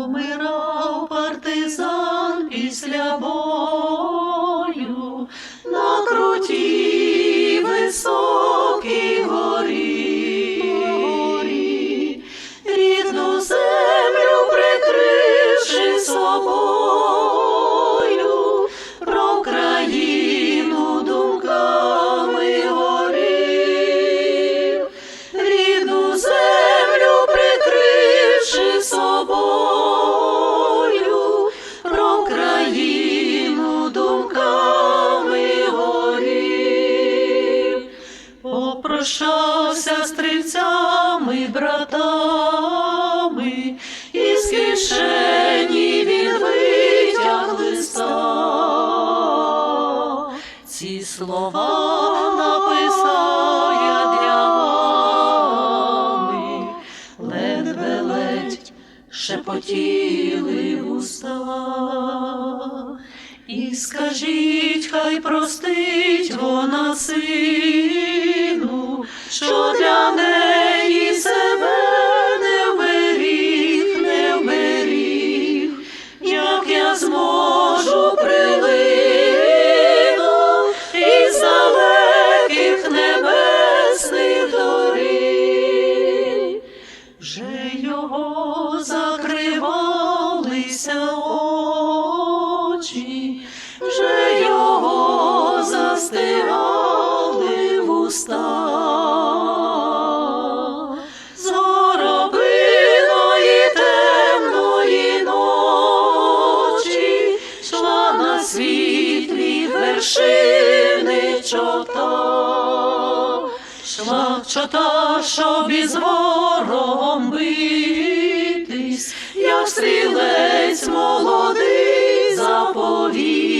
Помирав партизан після бою. На крутій високій горі, рідну землю прикривши собою, про країну думками горів, рідну землю прикривши собою, попрощався з стрільцями, братами, і з кишені він витяг листа. Ці слова написав я днями, ледве ледь шепотіли вуста. І скажіть, хай простить вона сину, зможу прилину із далеких небесних доріг. Вже його закривалися очі, вже його застигали вершини чота. Шла чота, щоб із ворогом битись, як стрілець молодий заповів,